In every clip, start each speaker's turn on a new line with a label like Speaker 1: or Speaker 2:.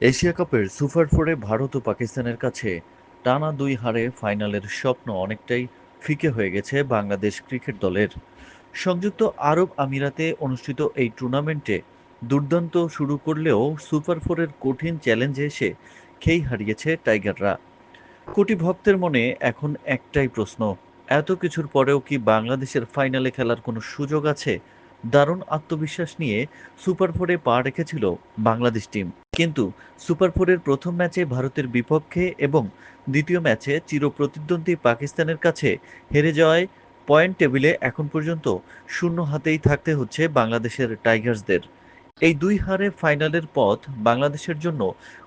Speaker 1: Asia কাপের super ফোরে ভারত ও পাকিস্তানের কাছে টানা দুই হারে ফাইনালের স্বপ্ন অনেকটাই ফিকে হয়ে গেছে বাংলাদেশ ক্রিকেট দলের। সংযুক্ত আরব আমিরাতে অনুষ্ঠিত এই টুর্নামেন্টে দুর্দান্ত শুরু করলেও সুপার ফোরের কঠিন চ্যালেঞ্জে এসে খেই হারিয়েছে টাইগাররা। কোটি ভক্তের মনে এখন একটাই প্রশ্ন, এত কিছুর পরেও কি বাংলাদেশের ফাইনালে খেলার কোনো সুযোগ আছে? দারুণ আত্মবিশ্বাস নিয়ে সুপার ফোরে পা রেখেছিল বাংলাদেশ টিম। কিন্তু সুপার ফোরের প্রথম ম্যাচে ভারতের বিপক্ষে এবং দ্বিতীয় ম্যাচে চিরপ্রতিদ্বন্দ্বী পাকিস্তানের কাছে হেরে যাওয়ায় পয়েন্ট টেবিলে এখন পর্যন্ত শূন্য হাতেই থাকতে হচ্ছে বাংলাদেশের টাইগার্সদের। এই দুই হারে ফাইনালের পথ বাংলাদেশের জন্য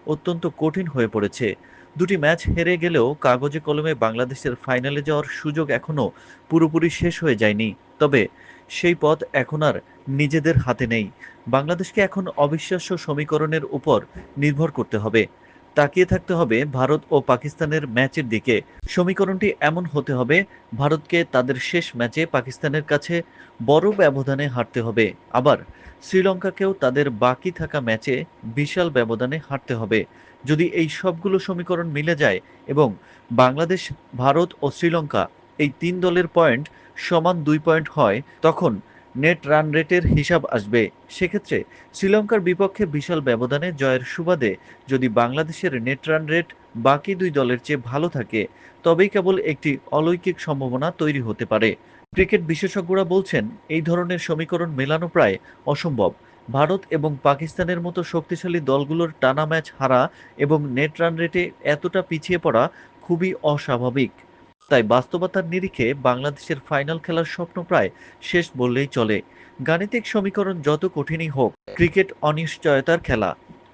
Speaker 1: অত্যন্ত কঠিন হয়ে পড়েছে। দুটি ম্যাচ হেরে গেলেও কাগজে কলমে বাংলাদেশের ফাইনালে যাওয়ার সুযোগ এখনও পুরোপুরি শেষ হয়ে যায়নি। তবে সেই পথ এখন আর নিজেদের হাতে নেই। বাংলাদেশকে এখন অবিশ্বাস্য সমীকরণের উপর নির্ভর করতে হবে। তাকিয়ে থাকতে হবে ভারত ও পাকিস্তানের ম্যাচের দিকে। সমীকরণটি এমন হতে হবে, ভারতকে তাদের শেষ ম্যাচে পাকিস্তানের কাছে বড় ব্যবধানে হারতে হবে। আবার শ্রীলঙ্কাকেও তাদের বাকি থাকা ম্যাচে বিশাল ব্যবধানে হারতে হবে। যদি এই সবগুলো সমীকরণ মিলে যায় এবং বাংলাদেশ, ভারত ও শ্রীলঙ্কা এই তিন দলের পয়েন্ট সমান দুই পয়েন্ট হয়, তখন নেট রান রেটের হিসাব আসবে। সেক্ষেত্রে শ্রীলঙ্কার বিপক্ষে বিশাল ব্যবধানে জয়ের সুবাদে যদি বাংলাদেশের নেট রান রেট বাকি দুই দলের চেয়ে ভালো থাকে, তবেই কেবল একটি অলৌকিক সম্ভাবনা তৈরি হতে পারে। ক্রিকেট বিশেষজ্ঞরা বলছেন, এই ধরনের সমীকরণ মেলানো প্রায় অসম্ভব। ভারত এবং পাকিস্তানের মতো শক্তিশালী দলগুলোর টানা ম্যাচ হারা এবং নেট রান রেটে এতটা পিছিয়ে পড়া খুবই অস্বাভাবিক। তাই বাস্তবতার নিরিখে বাংলাদেশের ফাইনাল খেলার স্বপ্ন প্রায় শেষ বললেই চলে। গাণিতিক সমীকরণ যত কঠিনই হোক, ক্রিকেট অনিশ্চয়তার খেলা।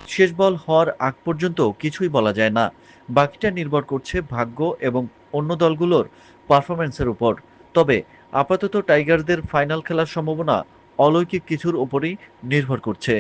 Speaker 1: শেষ বল হওয়ার আগ পর্যন্ত কিছুই বলা যায় না। বাকিটা নির্ভর করছে ভাগ্য এবং অন্য দলগুলোর পারফরম্যান্সের উপর। তবে আপাতত টাইগারদের ফাইনাল খেলার সম্ভাবনা অলৌকিক কিছুর উপরই নির্ভর করছে।